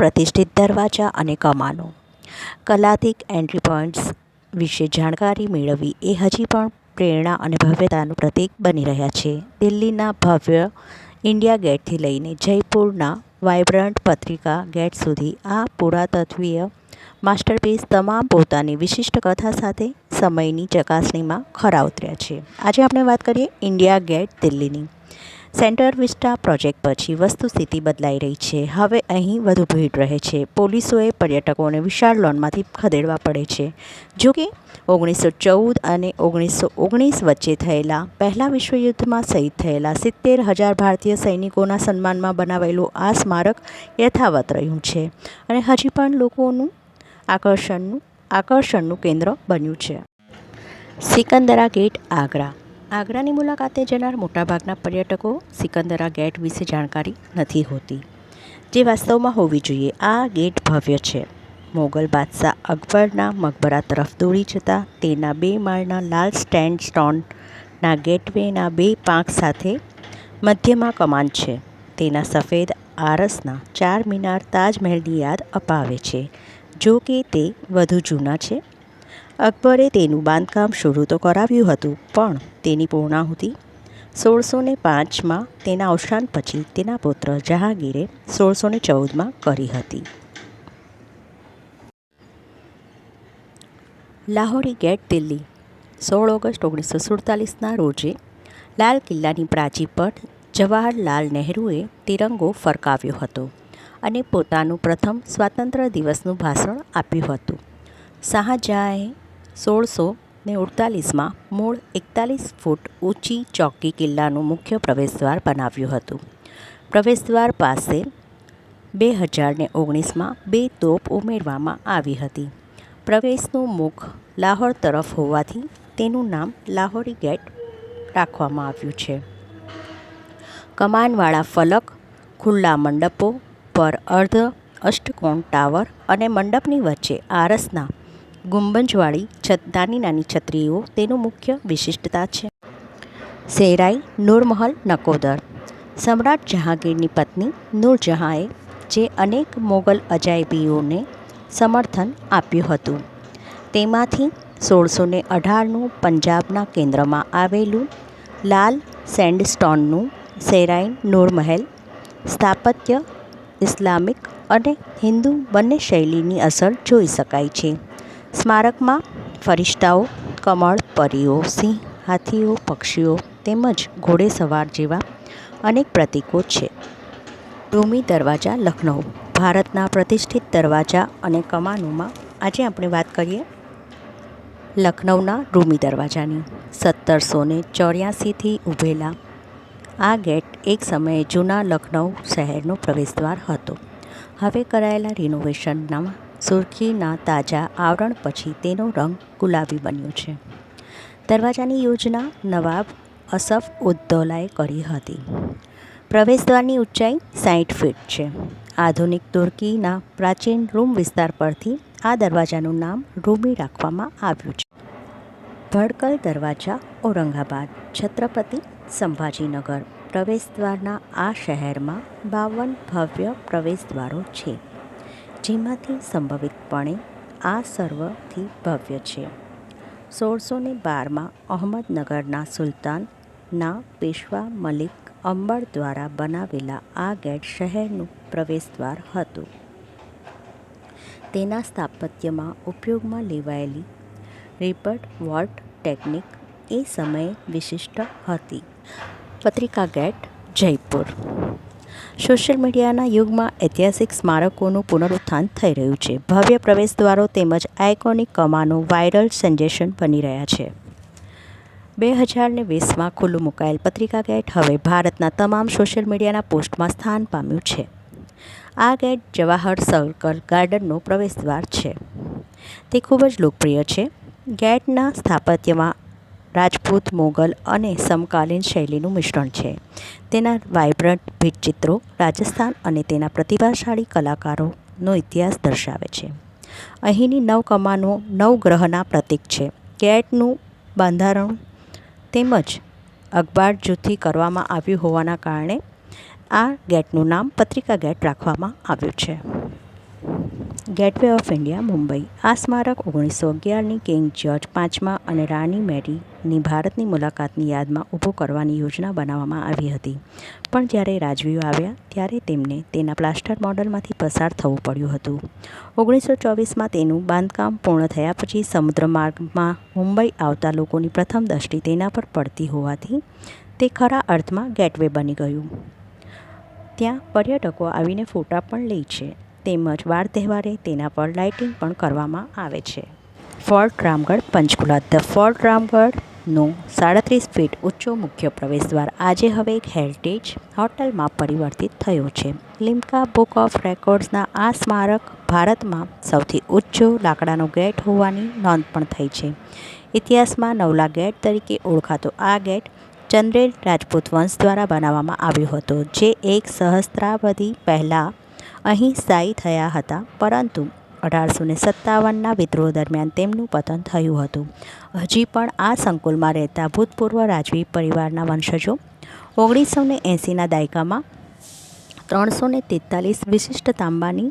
પ્રતિષ્ઠિત દરવાજા અને કમાનો. કલાત્મક એન્ટ્રી પોઈન્ટ્સ વિશે જાણકારી મેળવવી એ હજી પણ પ્રેરણા અને ભવ્યતાનું પ્રતીક બની રહ્યા છે. દિલ્હીના ભવ્ય ઇન્ડિયા ગેટથી લઈને જયપુરના વાઇબ્રન્ટ પત્રિકા ગેટ સુધી આ પુરાતત્વીય માસ્ટરપીસ તમામ પોતાની વિશિષ્ટ કથા સાથે સમયની ચકાસણીમાં ખરા ઉતર્યા છે. આજે આપણે વાત કરીએ ઇન્ડિયા ગેટ દિલ્હીની. સેન્ટર વિસ્ટા પ્રોજેક્ટ પછી વસ્તુસ્થિતિ બદલાઈ રહી છે. હવે અહીં વધુ ભીડ રહે છે. પોલીસોએ પર્યટકોને વિશાળ લોનમાંથી ખદેડવા પડે છે. જો કે ઓગણીસો ચૌદ અને ઓગણીસો ઓગણીસ વચ્ચે થયેલા પહેલા વિશ્વયુદ્ધમાં શહીદ થયેલા સિત્તેર હજાર ભારતીય સૈનિકોના સન્માનમાં બનાવેલું આ સ્મારક યથાવત રહ્યું છે અને હજી પણ લોકોનું આકર્ષણનું આકર્ષણનું કેન્દ્ર બન્યું છે. સિકંદરા ગેટ, આગ્રા. આગ્રાની મુલાકાતે જનાર મોટાભાગના પર્યટકો સિકંદરા ગેટ વિશે જાણકારી નથી હોતી, જે વાસ્તવમાં હોવી જોઈએ. આ ગેટ ભવ્ય છે. મોગલ બાદશાહ અકબરના મકબરા તરફ દોડી જતા તેના બે માળના લાલ સ્ટેન્ડ સ્ટોનના ગેટવેના બે પાંખ સાથે મધ્યમાં કમાન છે. તેના સફેદ આરસના ચાર મિનાર તાજમહેલની યાદ અપાવે છે. જો કે તે વધુ જૂના છે. અકબરે તેનું બાંધકામ શરૂ તો કરાવ્યું હતું, પણ તેની પૂર્ણાહુતિ સોળસો ને પાંચમાં તેના અવસાન પછી તેના પુત્ર જહાંગીરે સોળસો ને ચૌદમાં કરી હતી. લાહોરી ગેટ, દિલ્હી, સોળ ઓગસ્ટ ઓગણીસો સુડતાલીસના રોજે લાલ કિલ્લાની પ્રાચી પર જવાહરલાલ નહેરુએ તિરંગો ફરકાવ્યો હતો અને પોતાનું પ્રથમ સ્વાતંત્ર્ય દિવસનું ભાષણ આપ્યું હતું. શાહજહાંએ સોળસો ને અડતાલીસમાં મૂળ એકતાલીસ ફૂટ ઊંચી ચોકી કિલ્લાનું મુખ્ય પ્રવેશદ્વાર બનાવ્યું હતું. પ્રવેશદ્વાર પાસે બે હજાર ને ઓગણીસમાં બે તોપ ઉમેરવામાં આવી હતી. પ્રવેશનું મુખ લાહોર તરફ હોવાથી તેનું નામ લાહોરી ગેટ રાખવામાં આવ્યું છે. કમાનવાળા ફલક, ખુલ્લા મંડપો પર અર્ધ અષ્ટકોણ ટાવર અને મંડપની વચ્ચે આરસના ગુંબજવાળી છત નાની નાની છત્રીઓ તેનું મુખ્ય વિશિષ્ટતા છે. સેરાઈ, નૂરમહલ, નકોદર. સમ્રાટ જહાંગીરની પત્ની નૂરજહાંએ જે અનેક મોગલ અજાયબીઓને સમર્થન આપ્યું હતું, તેમાંથી સોળસો ને અઢારનું પંજાબના કેન્દ્રમાં આવેલું લાલ સેન્ડસ્ટોનનું સેરાઈ, નૂરમહેલ સ્થાપત્ય ઇસ્લામિક અને હિન્દુ બંને શૈલીની અસર જોઈ શકાય છે. સ્મારકમાં ફરિશ્તાઓ, કમળ, પરીઓ, સિંહ, હાથીઓ, પક્ષીઓ તેમજ ઘોડેસવાર જેવા અનેક પ્રતીકો છે. રૂમી દરવાજા લખનઉ ભારતના પ્રતિષ્ઠિત દરવાજા અને કમાનોમાં આજે આપણે વાત કરીએ લખનઉના રૂમી દરવાજાની. સત્તરસો ને ચોર્યાસીથી ઊભેલા આ ગેટ એક સમયે જૂના લખનઉ શહેરનો પ્રવેશદ્વાર હતો. હવે કરાયેલા રિનોવેશનના સુરખીના તાજા આવરણ પછી તેનો રંગ ગુલાબી બન્યો છે. દરવાજાની યોજના નવાબ અસફ ઉદ્દૌલાએ કરી હતી. પ્રવેશદ્વારની ઊંચાઈ સાઠ ફીટ છે. આધુનિક તુર્કીના પ્રાચીન રૂમ વિસ્તાર પરથી આ દરવાજાનું નામ રૂમી રાખવામાં આવ્યું છે. ભડકલ દરવાજા ઔરંગાબાદ, છત્રપતિ સંભાજીનગર પ્રવેશદ્વારના આ શહેરમાં બાવન ભવ્ય પ્રવેશદ્વારો છે. જેમાંથી સંભવિતપણે આ સર્વથી ભવ્ય છે. સોળસો ને બારમાં અહમદનગરના સુલતાનના પેશવા મલિક અંબર દ્વારા બનાવેલા આ ગેટ શહેરનું પ્રવેશદ્વાર હતું. તેના સ્થાપત્યમાં ઉપયોગમાં લેવાયેલી રિપર્ટ વોલ્ટ ટેકનિક એ સમયે વિશિષ્ટ હતી. પત્રિકા ગેટ જયપુર. સોશિયલ મીડિયાના યુગમાં ઐતિહાસિક સ્મારકોનું પુનરુત્થાન થઈ રહ્યું છે. ભવ્ય પ્રવેશદ્વારો તેમજ આઇકોનિક કમાનો વાયરલ સંજેશન બની રહ્યા છે. બે હજારને વીસમાં ખુલ્લું મુકાયેલ પત્રિકા ગેટ હવે ભારતના તમામ સોશિયલ મીડિયાના પોસ્ટમાં સ્થાન પામ્યું છે. આ ગેટ જવાહર સર્કલ ગાર્ડનનો પ્રવેશદ્વાર છે. તે ખૂબ જ લોકપ્રિય છે. ગેટના સ્થાપત્યમાં રાજપૂત, મોગલ અને સમકાલીન શૈલીનું મિશ્રણ છે. તેના વાઇબ્રન્ટ ભીંતચિત્રો રાજસ્થાન અને તેના પ્રતિભાશાળી કલાકારોનો ઇતિહાસ દર્શાવે છે. અહીંની નવકમાનો નવગ્રહના પ્રતીક છે. ગેટનું બંધારણ તેમજ અખબાર જૂથથી કરવામાં આવ્યું હોવાના કારણે આ ગેટનું નામ પત્રિકા ગેટ રાખવામાં આવ્યું છે. Gateway of India, Mumbai. આ સ્મારક ઓગણીસો અગિયારની કિંગ જ્યોર્જ પાંચમા અને રાણી મેરીની ભારતની મુલાકાતની યાદમાં ઊભું કરવાની યોજના બનાવવામાં આવી હતી. પણ જ્યારે રાજવીઓ આવ્યા, ત્યારે તેમને તેના પ્લાસ્ટર મોડલમાંથી પસાર થવું પડ્યું હતું. ઓગણીસો ચોવીસમાં તેનું બાંધકામ પૂર્ણ થયા પછી સમુદ્ર માર્ગમાં મુંબઈ આવતા લોકોની પ્રથમ દૃષ્ટિ તેના પર પડતી હોવાથી તે ખરા અર્થમાં ગેટવે બની ગયું. ત્યાં પર્યટકો આવીને ફોટા પણ લે છે. તેમજ વાર તહેવારે તેના પર લાઇટિંગ પણ કરવામાં આવે છે. Fort Ramgarh Panchkula. The fort રામગઢનો સાડત્રીસ ફીટ ઊંચો મુખ્ય પ્રવેશદ્વાર આજે હવે એક હેરિટેજ હોટલમાં પરિવર્તિત થયો છે. લિમ્કા બુક ઓફ રેકોર્ડ્સના આ સ્મારક ભારતમાં સૌથી ઊંચો લાકડાનો ગેટ હોવાની નોંધ પણ થઈ છે. ઇતિહાસમાં નવલા ગેટ તરીકે ઓળખાતો આ ગેટ ચંદ્રેલ રાજપૂત વંશ દ્વારા બનાવવામાં આવ્યો હતો, જે એક સહસ્ત્રાબદી પહેલાં અહીં સ્થાયી થયા હતા, પરંતુ અઢારસો ને સત્તાવનના વિદ્રોહ દરમિયાન તેમનું પતન થયું હતું. હજી પણ આ સંકુલમાં રહેતા ભૂતપૂર્વ રાજવી પરિવારના વંશજો ઓગણીસો ને એંસીના દાયકામાં ત્રણસો ને તેતાલીસ વિશિષ્ટ તાંબાની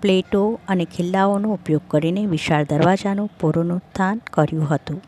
પ્લેટો અને ખિલ્લાઓનો ઉપયોગ કરીને વિશાળ દરવાજાનું પુનરુત્થાન કર્યું હતું.